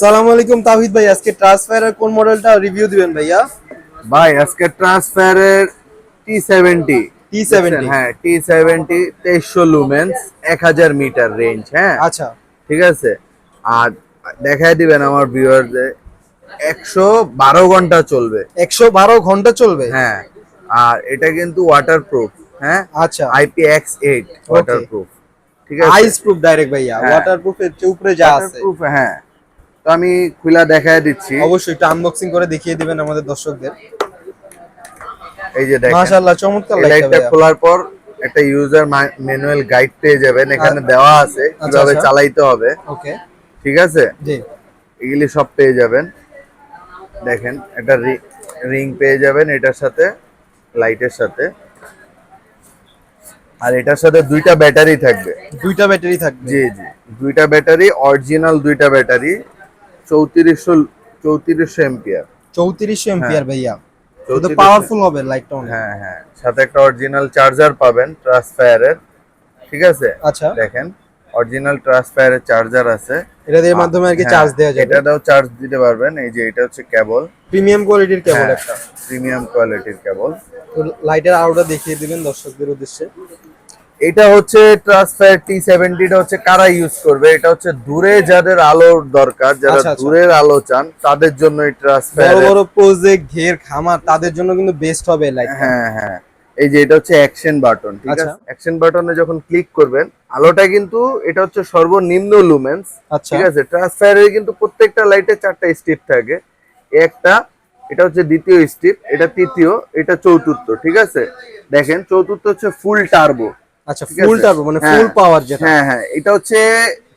সালামু আলাইকুম তাহিদ ভাই আজকে ট্রান্সফারের কোন মডেলটা রিভিউ দিবেন ভাইয়া? ভাই আজকে ট্রান্সফারের টি সেভেন্টি T70 হ্যাঁ টি সেভেন্টি তেইশশো লুমেন্স এক হাজার মিটার রেঞ্জ হ্যাঁ? আচ্ছা। ঠিক আছে? আর দেখাই দিবেন আমার ভিউয়ারদের একশো বারো ঘণ্টা চলবে। একশো বারো ঘণ্টা চলবে? হ্যাঁ আর এটা কিন্তু ওয়াটার প্রুফ হ্যাঁ? আচ্ছা। I P X eight waterproof ঠিক আছে? আইস প্রুফ ডাইরেক্ট ভাইয়া হ্যাঁ। ওয়াটার প্রুফের উপরে যা আছে। Waterproof, হ্যাঁ। তো আমি খুলা দেখায় দিচ্ছি। অবশ্যই একটু আনবক্সিং করে দেখিয়ে দিবেন আমাদের দর্শকদের। এই যে দেখেন মাশাআল্লাহ চমৎকার লাগছে লাইটটা খোলার পর একটা ইউজার ম্যানুয়াল গাইড পেয়ে যাবেন। এখানে দেওয়া আছে কীভাবে আচ্ছা। চালাইতে হবে। ওকে ঠিক আছে? জি। এগুলি সব পেয়ে যাবেন। দেখেন একটা রিং পেয়ে যাবেন এটার সাথে লাইটের সাথে। আর এটার সাথে দুইটা ব্যাটারি থাকবে। দুইটা ব্যাটারি থাকবে। জি জি। দুইটা ব্যাটারি অরিজিনাল দুইটা ব্যাটারি চৌত্রিশশো চৌত্রিশশো এম্পিয়ার। চৌত্রিশশো এম্পিয়ার ভাইয়া। শুধু পাওয়ারফুল হবে লাইটটা হ্যাঁ হ্যাঁ। সাথে একটা অরিজিনাল চার্জার পাবেন ট্রান্সফায়ারের ঠিক আছে? আচ্ছা। দেখেন অরিজিনাল ট্রান্সফায়ারের চার্জার আছে। এটা দিয়ে মাধ্যমে আর কি হ্যাঁ, চার্জ দেওয়া যাবে। এটাতেও চার্জ দিতে পারবেন। এই যে এটা হচ্ছে কেবল প্রিমিয়াম কোয়ালিটির কেবল হ্যাঁ। একটা। প্রিমিয়াম কোয়ালিটির কেবল তো লাইটের আলোটা দেখিয়ে দিবেন দর্শকদের উদ্দেশ্যে। এটা হচ্ছে ট্রান্সফায়ার টি সেভেন্টিটা হচ্ছে কারা ইউজ করবে? এটা হচ্ছে দূরে যাদের আলোর দরকার যারা আচ্ছা, আচ্ছা। দূরের আলো চান তাদের জন্য এই ট্রান্সফার বড় বড় প্রজেক্ট ঘের খামার তাদের জন্য কিন্তু বেস্ট হবে লাইট হ্যাঁ হ্যাঁ। এই যে এটা হচ্ছে অ্যাকশন বাটন ঠিক আচ্ছা। আছে? অ্যাকশন বাটনে যখন ক্লিক করবেন আলোটা কিন্তু এটা হচ্ছে সর্বনিম্ন লুমেন্স ঠিক আছে? ট্রান্সফায়ারে কিন্তু প্রত্যেকটা লাইটে চারটা স্টিপ থাকে। একটা এটা হচ্ছে দ্বিতীয় স্টিপ এটা তৃতীয় এটা চতুর্থ ঠিক আছে? দেখেন চতুর্থ হচ্ছে ফুল টার্বো আচ্ছা ফুল? টার্বো মানে হ্যাঁ। ফুল পাওয়ার যেটা। হ্যাঁ হ্যাঁ এটা হচ্ছে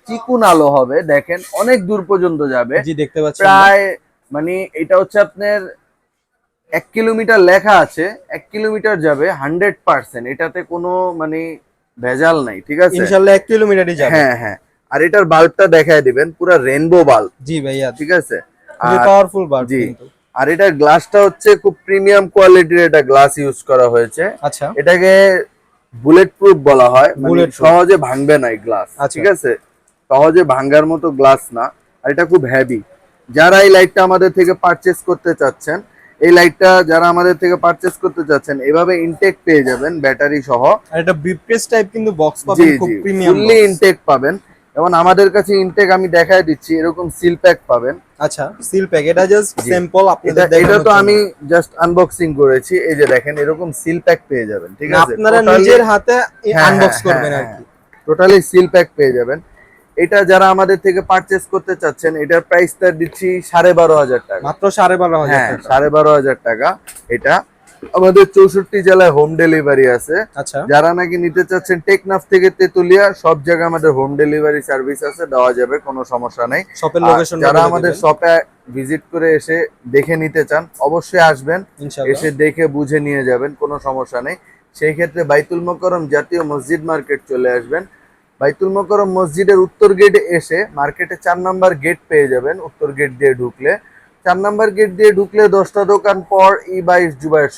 চিকুন আলো হবে দেখেন অনেক দূর পর্যন্ত যাবে। জি দেখতে পাচ্ছেন প্রায় মানে এটা হচ্ছে আপনার এক কিলোমিটার লেখা আছে এক কিলোমিটার যাবে হান্ড্রেড পার্সেন্ট এটাতে কোনো মানে ভেজাল নাই ঠিক আছে? ইনশাআল্লাহ 1 কিলোমিটারই যাবে। হ্যাঁ হ্যাঁ আর এটার বাল্বটা দেখায় দিবেন পুরো রেনবো বাল্ব জি ভাইয়া। ঠিক আছে? আর পাওয়ারফুল বাল্ব জি। আর এটার গ্লাসটা হচ্ছে খুব প্রিমিয়াম কোয়ালিটির এটা গ্লাস ইউজ করা হয়েছে। আচ্ছা। এটাকে বুলেট প্রুফ বলা হয় মানে সহজে ভাঙবে না এই গ্লাস আচ্ছা। ঠিক আছে? সহজে ভাঙার মতো গ্লাস না আর এটা খুব হেভি যারা এই লাইটটা আমাদের থেকে পারচেস করতে চাচ্ছেন এই লাইটটা যারা আমাদের থেকে পারচেস করতে চাচ্ছেন এভাবে ইনটেক পেয়ে যাবেন ব্যাটারি সহ। আর এটা বিপ্রেস টাইপ কিন্তু বক্স পাবেন খুব প্রিমিয়াম ফুললি ইনটেক পাবেন। যেমন আমাদের কাছে ইনটেক আমি দেখায় দিচ্ছি এরকম সিল প্যাক পাবেন। আচ্ছা সিল প্যাক এটা জাস্ট। স্যাম্পল আপনাদের এটা তো আমি জাস্ট আনবক্সিং করেছি। এই যে দেখেন এরকম সিল প্যাক পেয়ে যাবেন ঠিক আছে? আপনারা নিজের হাতে হ্যাঁ, আনবক্স হ্যাঁ, করবেন আর হ্যাঁ, কি টোটালি সিল প্যাক পেয়ে যাবেন। এটা যারা আমাদের থেকে পারচেস করতে চাচ্ছেন এটার প্রাইসটা দিচ্ছি সাড়ে বারো হাজার টাকা। মাত্র সাড়ে বারো হাজার হ্যাঁ সাড়ে বারো হাজার টাকা। এটা আমাদের চৌষট্টি জেলায় হোম ডেলিভারি আছে। আচ্ছা। যারা নাকি নিতে চাচ্ছেন টেকনাফ থেকে তেতুলিয়া সব জায়গায় আমাদের হোম ডেলিভারি সার্ভিস আছে দেওয়া যাবে কোনো সমস্যা নেই। যারা আমাদের শপে ভিজিট করে এসে দেখে নিতে চান অবশ্যই আসবেন। এসে দেখে বুঝে নিয়ে যাবেন কোনো সমস্যা নেই। সেই ক্ষেত্রে বাইতুল মোকরম জাতীয় মসজিদ মার্কেট চলে আসবেন। বাইতুল মোকরম মসজিদের উত্তর গেটে এসে মার্কেটে চার নাম্বার গেট পেয়ে যাবেন উত্তর গেট দিয়ে ঢুকলে। চার নাম্বার গেট দিয়ে ঢুকলে দশটা দোকান পর ই বাইশ জুবাইয়ের